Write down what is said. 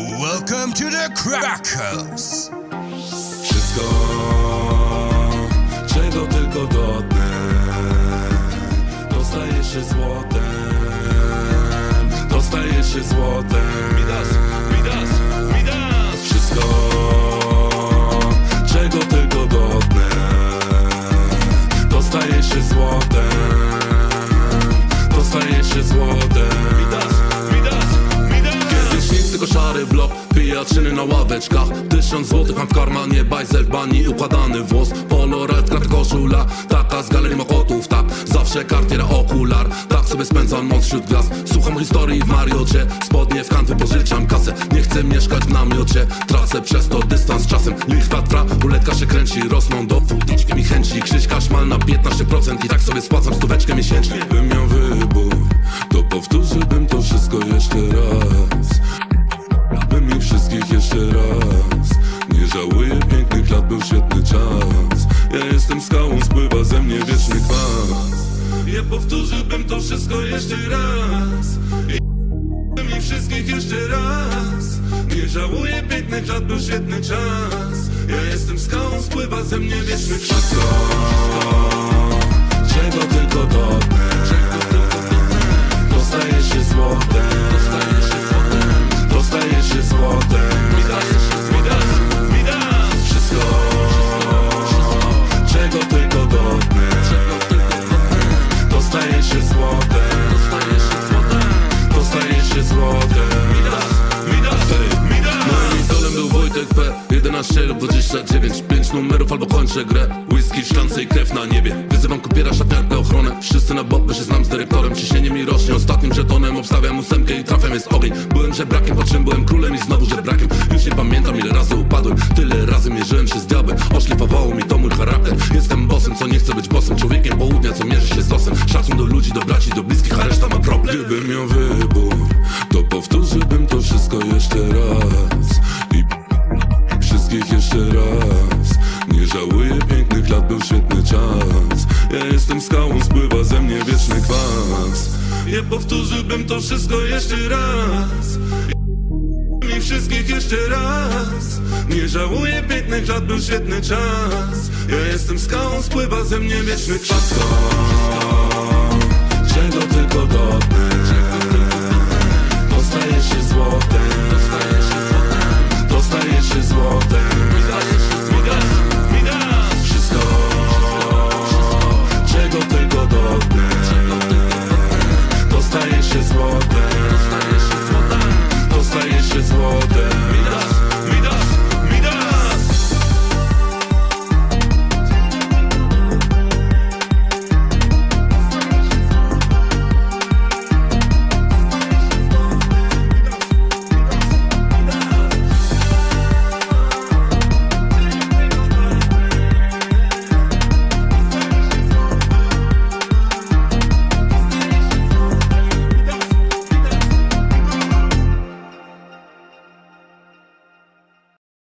Welcome to the Crack House. Wszystko, czego tylko godne Dostaje się złotem Dostaje się złotem Midas, Midas Pijaczyny na ławeczkach. Tysiąc złotych mam w karmanie Bajzel bani, układany włos. Polo, red, krat, koszula Taka z galerii mokotów, tak Zawsze kartiera, okular. Tak sobie spędzam noc wśród gwiazd. Słucham historii w Mariocie. Spodnie w kant wypożyczam kasę. Nie chcę mieszkać w namiocie. Tracę przez to dystans czasem. Lichwa trwa, ruletka się kręci. Rosną do wódeczki mi chęci. Krzyśka szmal na 15% I tak sobie spłacam stóweczkę miesięcznie. Bym miał wybór To powtórzyłbym to wszystko jeszcze raz jestem skałą, spływa ze mnie wieczny kwas. Ja powtórzyłbym to wszystko jeszcze raz. I ich wszystkich jeszcze raz. Nie żałuję pięknych lat, był świetny czas. Ja jestem skałą, spływa ze mnie wieczny kwas 11 lub 29 Pięć numerów albo kończę grę. Whisky szklance i krew na niebie. Wyzywam kupiera, szatniarkę, ochronę. Wszyscy na bok, bo się znam z dyrektorem. Ciśnienie mi rośnie Ostatnim żetonem obstawiam ósemkę i trafiam jest ogień. Byłem żebrakiem, po czym byłem królem i znowu żebrakiem. Już nie pamiętam ile razy upadłem. Tyle razy mierzyłem się z diabłem. Oszlifowało mi to mój charakter. Jestem bossem, co nie chcę być bossem. Człowiekiem południa, co mierzy się z losem. Szacun do ludzi, do braci, do bliskich, a reszta ma problem. Gdybym miał wybór To powtórzyłbym to wszystko jeszcze raz jestem skałą, spływa ze mnie wieczny kwas. Ja powtórzyłbym to wszystko jeszcze raz. I wszystkich jeszcze raz. Nie żałuję pięknych lat, był świetny czas. Ja jestem skałą, spływa ze mnie wieczny kwas. Czego tylko godne